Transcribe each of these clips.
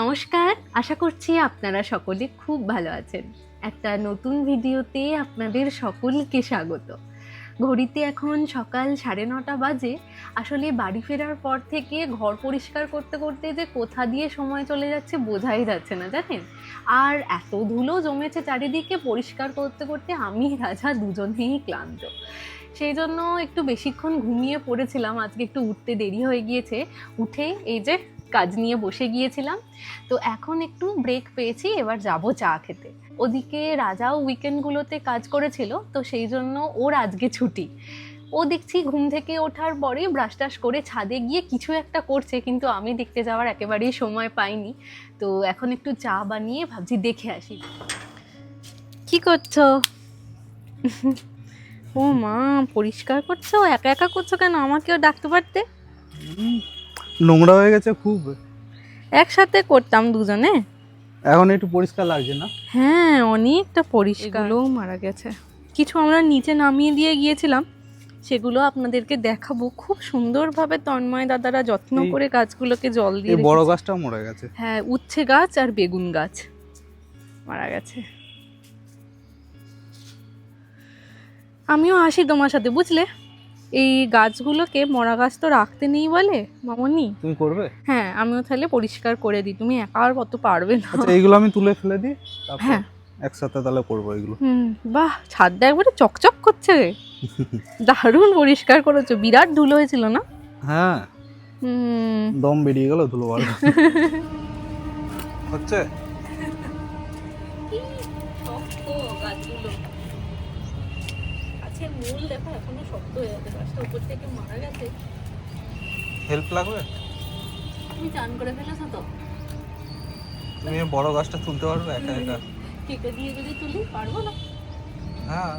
নমস্কার, আশা করছি আপনারা সকলে খুব ভালো আছেন। একটা নতুন ভিডিওতে আপনাদের সকলকে স্বাগত। ঘড়িতে এখন সকাল সাড়ে নটা বাজে। আসলে বাড়ি ফেরার পর থেকে ঘর পরিষ্কার করতে করতে যে কোথা দিয়ে সময় চলে যাচ্ছে বোঝাই যাচ্ছে না, জানেন? আর এত ধুলো জমেছে চারিদিকে, পরিষ্কার করতে করতে আমি রাজা দুজনেই ক্লান্ত। সেই জন্য একটু বেশিক্ষণ ঘুমিয়ে পড়েছিলাম। আজকে একটু উঠতে দেরি হয়ে গিয়েছে। উঠে এই যে কাজ নিয়ে বসে গিয়েছিলাম। তো এখন একটু ব্রেক পেয়েছি এবার যাব চা খেতে। ওদিকে রাজাও উইকেন্ডগুলোতে কাজ করেছিল তো সেই জন্য ওর আজকে ছুটি। ও দেখছি ঘুম থেকে ওঠার পরেই ব্রাশ টাশ করে ছাদে গিয়ে কিছু একটা করছে কিন্তু আমি দেখতে যাওয়ার একেবারেই সময় পাইনি। তো এখন একটু চা বানিয়ে ভাবছি দেখে আসি। কি করছ? ও মা পরিষ্কার করছ? একা একা করছ কেন? আমাকেও ডাকতে পারতে? নোংরা হয়ে গেছে খুব। একসাথে করতাম দুজনে। এখন একটু পরিষ্কার লাগছে না? হ্যাঁ অনেকটা পরিষ্কার। মারা গেছে। কিছু আমরা নিচে নামিয়ে দিয়ে গিয়েছিলাম। সেগুলো আপনাদেরকে দেখাবো। খুব সুন্দরভাবে তন্ময় দাদারা যত্ন করে গাছগুলোকে জল দিয়ে বড় গাছটাও মরে গেছে। হ্যাঁ উচ্ছে গাছ আর বেগুন গাছ মারা গেছে। আমিও আসি তোমার সাথে বুঝলে? এই গাছগুলোকে মরা গাছ তো রাখতে নেই বলে মামনি? তুমি করবে? হ্যাঁ আমিও তাহলে পরিষ্কার করে দিই। তুমি একা আর কত পারবে না। আচ্ছা এইগুলো আমি তুলে ফেলে দিই হ্যাঁ। একসাথে তাহলে করব এগুলো হুম বাহ ছাদটা একবারে চকচক করছে রে। দারুণ পরিষ্কার করেছ বিরাট ধুলো হয়েছিল না? হ্যাঁ। হুম। দম বেরিয়ে গেল ধুলো হচ্ছে। মূল দেখো এখনও শক্ত হয়ে আছে। গাছটা উপর থেকে মারা গেছে। হেল্প লাগবে? তুমি চান করে ফেলেছো তো? তুমি বড় গাছটা তুলতে পারবে একা একা? কেটে দিয়ে যদি তুলি পারব না। হ্যাঁ।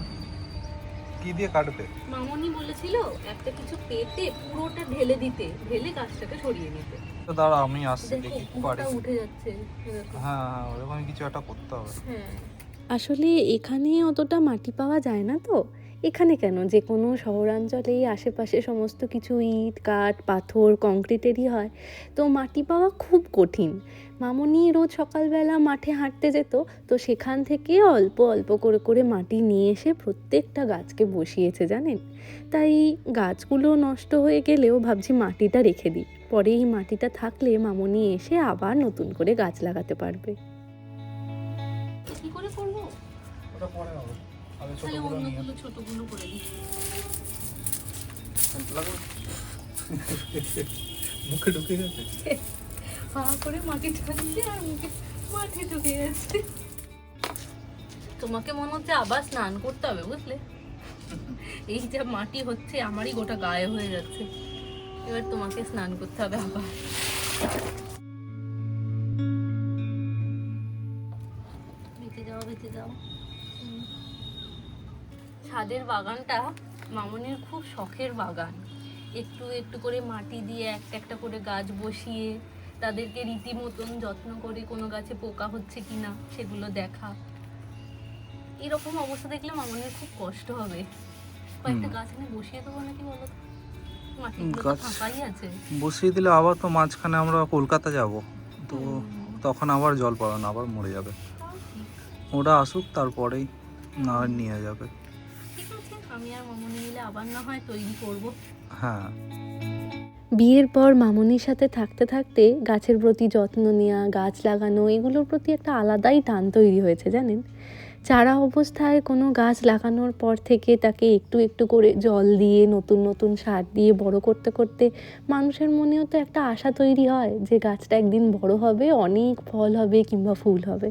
কি দিয়ে কাটবে? মামনি বলেছিল একটা কিছু পেতে পুরোটা ঢেলে দিতে ঢেলে গাছটাকে সরিয়ে নিতে। তো দাঁড়া আমি আসছি দেখো পারি উঠে যাচ্ছে। হ্যাঁ হ্যাঁ ওরকম কিছু একটা করতে হবে। হ্যাঁ। আসলে এখানে অতটা মাটি পাওয়া যায় না তো? এখানে কেন? যে কোনো শহরাঞ্চলেই আশেপাশে সমস্ত কিছু ইট কাঠ পাথর কংক্রিটেরই হয়। তো মাটি পাওয়া খুব কঠিন। মামনি রোজ সকালবেলা মাঠে হাঁটতে যেত। তো সেখান থেকে অল্প অল্প করে করে মাটি নিয়ে এসে প্রত্যেকটা গাছকে বসিয়েছে জানেন? তাই গাছগুলো নষ্ট হয়ে গেলেও ভাবছি মাটিটা রেখে দিই। পরে এই মাটিটা থাকলে মামনি এসে আবার নতুন করে গাছ লাগাতে পারবে। কি করে করব? ওটা পরে হবে। তাহলে অন্যগুলো ছোটগুলো করে দিই। মুখে ঢুকে গেছে হা করে মাটি আর মুখে মাটি ঢুকে যাচ্ছে তোমাকে মনে হচ্ছে আবার স্নান করতে হবে বুঝলে? এই যে মাটি হচ্ছে আমারই গোটা গায়ে হয়ে যাচ্ছে। এবার তোমাকে স্নান করতে হবে আবার। ছাদের বাগানটা মামনির খুব শখের বাগান। একটু একটু করে মাটি দিয়ে একটা একটা করে গাছ বসিয়ে তাদেরকে রীতিমতন যত্ন করে কোনো গাছে পোকা হচ্ছে কি না সেগুলো দেখা। এরকম অবস্থা দেখলে মামনের খুব কষ্ট হবে। কয়েকটা গাছ এনে বসিয়ে দেবো নাকি বলো? ফাঁকাই আছে। বসিয়ে দিলে আবার তো মাঝখানে আমরা কলকাতা যাব। তো তখন আবার জল পাবে না আবার মরে যাবে। ওটা আসুক তারপরেই না নিয়ে যাবে। আমি আর মামনি মিলে আবার না হয় তৈরি করব। হ্যাঁ। বিয়ের পর মামনির সাথে থাকতে থাকতে গাছের প্রতি যত্ন নেওয়া গাছ লাগানো এগুলোর প্রতি একটা আলাদাই টান তৈরি হয়েছে জানেন? চারা অবস্থায় কোনো গাছ লাগানোর পর থেকে তাকে একটু একটু করে জল দিয়ে, নতুন নতুন সার দিয়ে বড় করতে করতে মানুষের মনেও তো একটা আশা তৈরি হয় যে গাছটা একদিন বড় হবে, অনেক ফল হবে কিংবা ফুল হবে।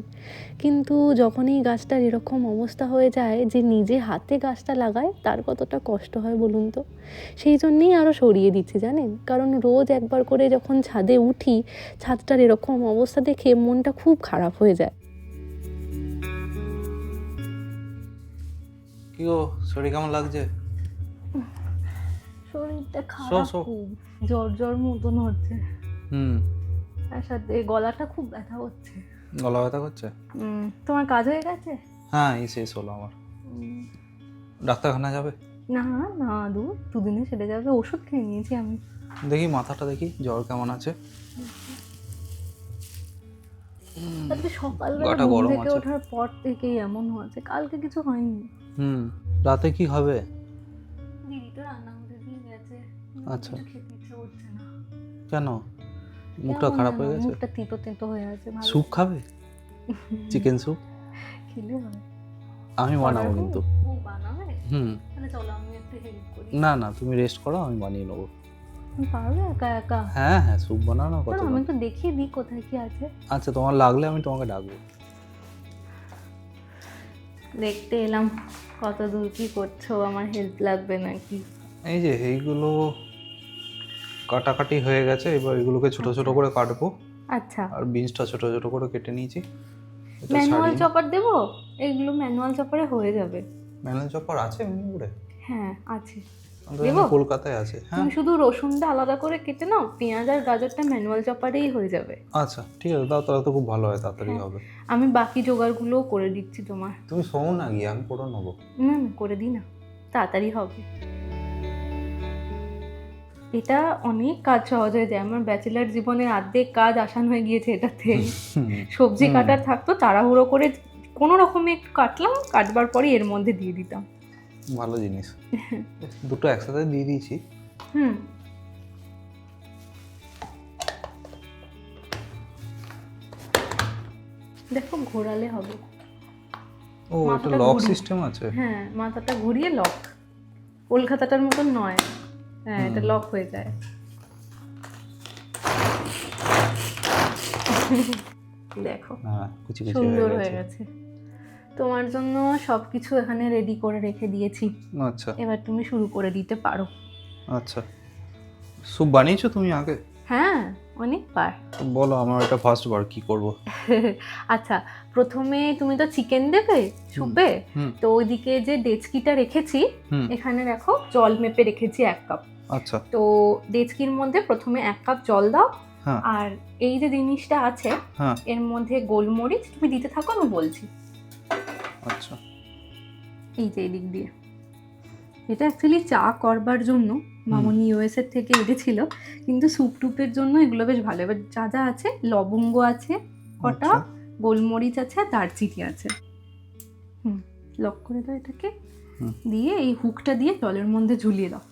কিন্তু যখন এই গাছটার এরকম অবস্থা হয়ে যায় যে নিজে হাতে গাছটা লাগায়, তার কতটা কষ্ট হয় বলুন তো? সেই জন্যেই আরও সরিয়ে দিচ্ছি, জানেন? কারণ রোজ একবার করে যখন ছাদে উঠি, ছাদটার এরকম অবস্থা দেখে মনটা খুব খারাপ হয়ে যায়। কি গো শরীর কেমন লাগছে? শরীরটা খারাপ খুব জ্বর জ্বর মতন হচ্ছে। হুম। তার সাথে গলাটা খুব ব্যথা হচ্ছে গলা ব্যথা করছে? হুম তোমার কাজ হয়ে গেছে? হ্যাঁ এই শেষ হলো আমার। ডাক্তারখানা যাবে? না না দু দুদিনে সেরে যাবে ওষুধ খেয়ে নিয়েছি আমি। দেখি মাথাটা দেখি জ্বর কেমন আছে? সকালবেলা ঘুম গরম থেকে ওঠার পর থেকেই এমন হচ্ছে কালকে কিছু হয়নি। হুম রাতে কি হবে? দিদি তো রান্না করে দিয়ে গেছে। আচ্ছা। কিছু খেতে ইচ্ছে করছে না। কেন? মুখটা খারাপ হয়ে গেছে? মুখটা তিতো তিতো হয়ে আছে ভালো স্যুপ খাবে? Chicken soup? খেলে হবে। আমি বানাবো? কিন্তু। বানাবে? হুম। তাহলে চলো আমি একটু হেল্প করি। না না তুমি রেস্ট করো আমি বানিয়ে নেব। পারবে একা একা? হ্যাঁ হ্যাঁ স্যুপ বানানো কত আমি একটু দেখিয়ে দিই কোথায় কি আছে। আচ্ছা তোমার লাগলে আমি তোমাকে ডাকবো। দেখতে এলাম কত দূর কি করছ আমার হেল্প লাগবে নাকি? এই যে এইগুলো কাটাকাটি হয়ে গেছে এবার এগুলোকে ছোট ছোট করে কাটবো। আচ্ছা। আর বিনসটা ছোট ছোট করে কেটে নিয়েছি। ম্যানুয়াল চপার দেবো? এগুলো ম্যানুয়াল চপারে হয়ে যাবে। ম্যানুয়াল চপার আছে মেদিনীপুরে হ্যাঁ আছে। দেবো? কলকাতায় আছে হ্যাঁ। তুমি শুধু রসুনটা আলাদা করে কেটে নাও পেঁয়াজ আর গাজরটা ম্যানুয়াল চপারেই হয়ে যাবে। আচ্ছা ঠিক আছে দাও তাহলে তো খুব ভালো হয় তাড়াতাড়ি হ্যাঁ। হবে। আমি বাকি জোগাড়গুলোও করে দিচ্ছি তোমার। তুমি শোও না গিয়ে আমি করে নেব। না না করে দিই না। তাড়াতাড়ি হবে। এটা অনেক কাজ সহজ হয়ে যায়। আমার ব্যাচেলার জীবনের অর্ধেক কাজ আসান হয়ে গিয়েছে এটাতে। সবজি কাটার থাকতো তাড়াহুড়ো করে কোনো রকমে একটু কাটলাম কাটবার পরই এর মধ্যে দিয়ে দিতাম। ভালো জিনিস। দুটো একসাথে দিয়ে দিয়েছি। হুম। দেখো ঘোরালে হবে। ও এটা লক সিস্টেম আছে? হ্যাঁ মাথাটা ঘুরিয়ে লক কলকাতাটার মতন নয়। হ্যাঁ এটা লক হয়ে যায়। দেখো হ্যাঁ কুচি কুচি সুন্দর হয়ে গেছে। তোমার জন্য সবকিছু এখানে রেডি করে রেখে দিয়েছি। আচ্ছা। এবার তুমি শুরু করে দিতে পারো। আচ্ছা। স্যুপ বানিয়েছো তুমি আগে? হ্যাঁ অনেকবার। বলো আমার এটা ফার্স্ট বার কি করব? আচ্ছা প্রথমে তুমি তো চিকেন দেবে সুপে হুম তো ওইদিকে যে ডেচকিটা রেখেছি এখানে দেখো জল মেপে রেখেছি এক কাপ। আচ্ছা। তো ডেচকির মধ্যে প্রথমে এক কাপ জল দাও। হ্যাঁ। আর এই যে জিনিসটা আছে হ্যাঁ। এর মধ্যে গোলমরিচ তুমি দিতে থাকো আমি বলছি। আচ্ছা। এই যে এদিক দিয়ে। এটা অ্যাকচুয়ালি চা করবার জন্য মামনি ইউএস থেকে এনেছিল কিন্তু স্যুপ টুপের জন্য এগুলো বেশ ভালো। এবার যা যা আছে লবঙ্গ আছে কটা আচ্ছা। গোলমরিচ আছে আর দারচিনি আছে। হুম লক করে দাও এটাকে। দিয়ে এই হুকটা দিয়ে জলের মধ্যে ঝুলিয়ে দাও।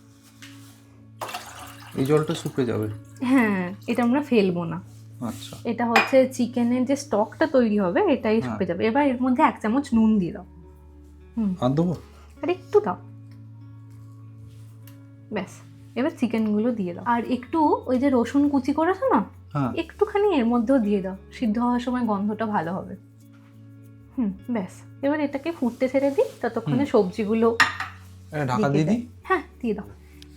এই জলটা শুকিয়ে যাবে? হ্যাঁ এটা আমরা ফেলব না। এটা হচ্ছে চিকেনের যে স্টকটা তৈরি হবে এটাই হ্যাঁ। শুকে যাবে। এবার এর মধ্যে এক চামচ নুন দিয়ে দাও। আর দেবো? আর একটু দাও। ব্যাস এবার চিকেনগুলো দিয়ে দাও। আর একটু ওই যে রসুন কুচি করেছ না হ্যাঁ। একটুখানি এর মধ্যেও দিয়ে দাও। সিদ্ধ হওয়ার সময় গন্ধটা ভালো হবে। হুম ব্যাস। এবার এটাকে ফুটতে ছেড়ে দিই ততক্ষণে সবজিগুলো ঢাকা দিয়ে দিই? হ্যাঁ দিয়ে দাও।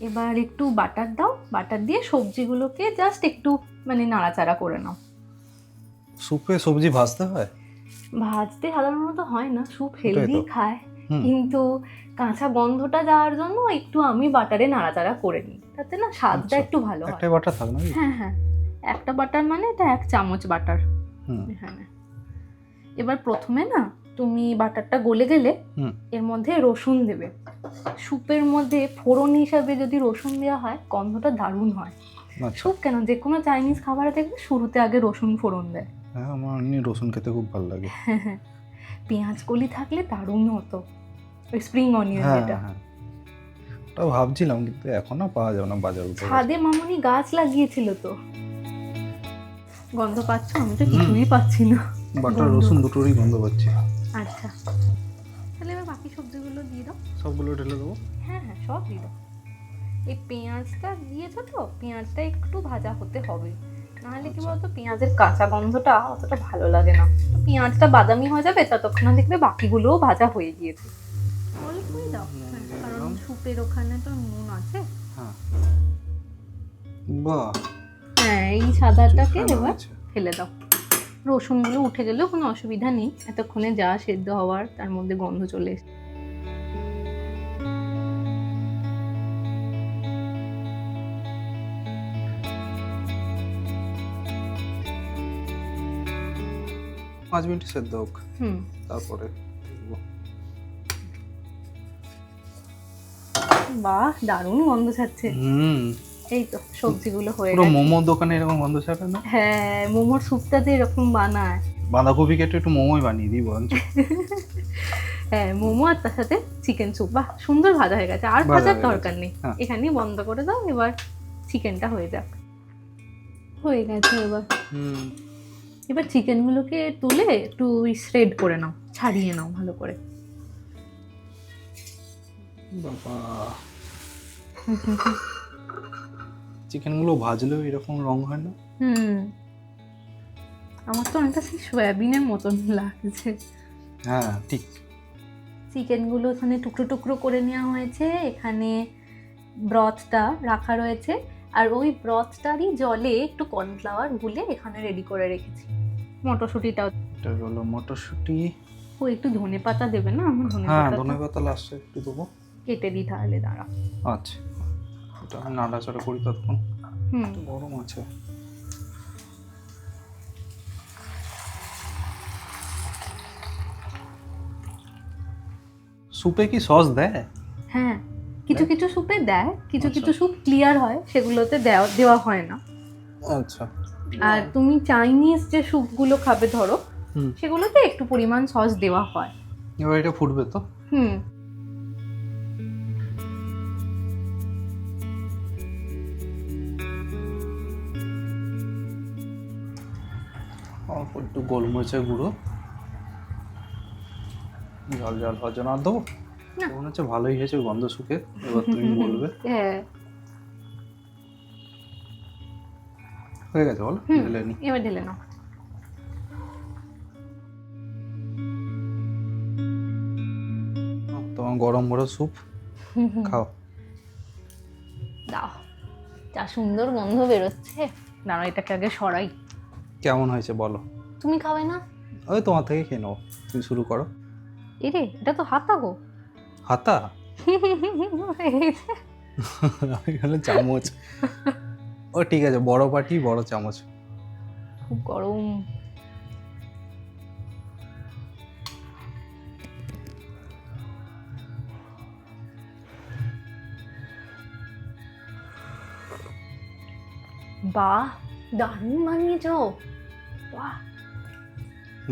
এবার একটু বাটার দাও বাটার দিয়ে সবজিগুলোকে জাস্ট একটু মানে নাড়াচাড়া করে নাও। স্যুপে সবজি ভাজতে হয়? ভাজতে সাধারণত হয় না স্যুপ হেলদি খায়। কিন্তু কাঁচা গন্ধটা যাওয়ার জন্য একটু আমি বাটারে নাড়াচাড়া করে নিই। তাতে না স্বাদটা আচ্ছা। একটু ভালো হয়। একটাই বাটা থাক না হ্যাঁ হ্যাঁ। একটা বাটার মানে এটা এক চামচ বাটার। হ্যাঁ এবার প্রথমে না তুমি বাটারটা গলে গেলে এর মধ্যে রসুন দেবে। স্যুপের মধ্যে ফোড়ন হিসাবে যদি রসুন দেওয়া হয় গন্ধটা দারুণ হয়। আচ্ছা। স্যুপ কেন? যে কোনো চাইনিজ খাবারে দেখবে শুরুতে আগে রসুন ফোড়ন দেয়। হ্যাঁ আমার এমনি রসুন খেতে খুব ভালো লাগে। পেঁয়াজ কলি থাকলে দারুণ হতো। স্প্রিং অনিয়ন হ্যাঁ যেটা। হ্যাঁ। ওটা ভাবছিলাম কিন্তু এখন আর পাওয়া যাবে না বাজার ছাদে মামুনি গাছ লাগিয়েছিল তো। গন্ধ পাচ্ছ? আমি তো কিছুই পাচ্ছি না। বাটা গন্ধ। রসুন দুটোরই গন্ধ পাচ্ছি। আচ্ছা। তাহলে এবার বাকি সবজিগুলো দিয়ে দাও। সবগুলো ঢেলে দেবো? হ্যাঁ হ্যাঁ সব দিয়ে দাও। এই পেঁয়াজটা দিয়েছ তো? পেঁয়াজটা একটু ভাজা হতে হবে। নাহলে কি আচ্ছা। বলতো পেঁয়াজের কাঁচা গন্ধটা অতটা ভালো লাগে না। তো পেঁয়াজটা বাদামি হয়ে যাবে ততক্ষণ দেখবে বাকিগুলোও ভাজা হয়ে গিয়েছে। অল্পই দাও হ্যাঁ, কারণ দিলাম। স্যুপের ওখানে তো নুন আছে। হ্যাঁ। বাহ হ্যাঁ এই সাদাটাকে এবার ফেলে দাও। রসুনগুলো উঠে গেলেও কোনো অসুবিধা নেই। এতক্ষণে যা সেদ্ধ হওয়ার তার মধ্যে গন্ধ চলে এসেছে। পাঁচ মিনিট সেদ্ধ হোক। হুম। তারপরে বাহ দারুণ গন্ধ ছাড়ছে। হুম। এই তো সবজিগুলো হয়ে পুরো মোমো দোকানে এরকম গন্ধ ছাড়ে না? হ্যাঁ মোমোর স্যুপটাতে এরকম বানায়। বাঁধাকপি কেটে একটু মোমোই বানিয়ে দিই বরঞ্চ। হ্যাঁ মোমো আর তার সাথে চিকেন স্যুপ বাহ সুন্দর ভাজা হয়ে গেছে। আর ভাজার দরকার নেই। হ্যাঁ। এখানেই বন্ধ করে দাও এবার চিকেনটা হয়ে যাক। হয়ে গেছে এবার। হুম। এবার চিকেনগুলোকে তুলে একটু শ্রেড করে নাও ছাড়িয়ে নাও ভালো করে। বাবা। চিকেনগুলো ভাজলেও এরকম রং হয় না? হুম। আমার তো অনেকটা সেই সয়াবিনের মতন লাগছে। হ্যাঁ ঠিক। চিকেনগুলো এখানে টুকরো টুকরো করে নেওয়া হয়েছে। এখানে ব্রথটা রাখা রয়েছে। আর ওই ব্রথটারই জলে একটু কর্নফ্লাওয়ার গুলে এখানে রেডি করে রেখেছি। মটরশুঁটিটাও। এটা হলো মটরশুঁটি। ও একটু ধনে পাতা দেবে না? আমার ধনে হ্যাঁ পাতা ধনে পাতা লাস্টে একটু দেবো। কেটে দিই তাহলে দাঁড়া আচ্ছা। এটা নাড়াচাড়া করি ততক্ষণ। হুম। গরম আছে। সুপে কি সস দেয়? হ্যাঁ কিছু কিছু স্যুপে দেয় কিছু কিছু আচ্ছা। স্যুপ ক্লিয়ার হয় সেগুলোতে দেওয়া দেওয়া হয় না। আচ্ছা। আর তুমি চাইনিজ যে স্যুপগুলো খাবে ধরো হুম। সেগুলোতে একটু পরিমাণ সস দেওয়া হয়। এবার এটা ফুটবে তো? হুম। অল্প একটু গোলমরিচের গুঁড়ো। জল জল হওয়ার জন্য আর দেবো? মনে হচ্ছে ভালোই হয়েছে গন্ধ শুকে। এবার তুমি বলবে। হ্যাঁ। হয়ে গেছে বলো? ঢেলে নি। এবার ঢেলে নাও। তোমার গরম গরম স্যুপ। খাও। দাও। যা সুন্দর গন্ধ বেরোচ্ছে। দাঁড়া এটাকে আগে সরাই। কেমন হয়েছে বলো। তুমি খাবে না? ওই তোমার থেকে খেয়ে নেব। তুমি শুরু করো। এরে এটা তো হাতা গো। হাতা? আমি হলো চামচ। ও ঠিক আছে বড় পাটি বড় চামচ। খুব গরম। বাহ দারুণ বানিয়েছো। বাহ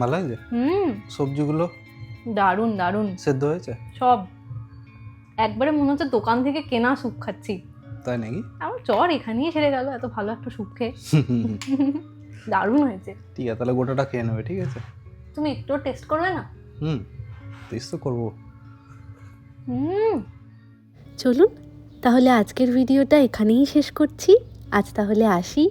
ভালো হয়েছে? হুম। সবজিগুলো? দারুণ দারুণ। সেদ্ধ হয়েছে? সব। একবারে মনে হচ্ছে দোকান থেকে কেনা স্যুপ খাচ্ছি। তাই নাকি? আমার চর এখানেই সেরে গেল এত ভালো একটা স্যুপ খেয়ে। দারুণ হয়েছে। ঠিক আছে তাহলে গোটাটা খেয়ে নেবে ঠিক আছে? তুমি একটু টেস্ট করবে না? হুম টেস্ট তো করব। হুম। চলুন তাহলে আজকের ভিডিওটা এখানেই শেষ করছি। আজ তাহলে আসি।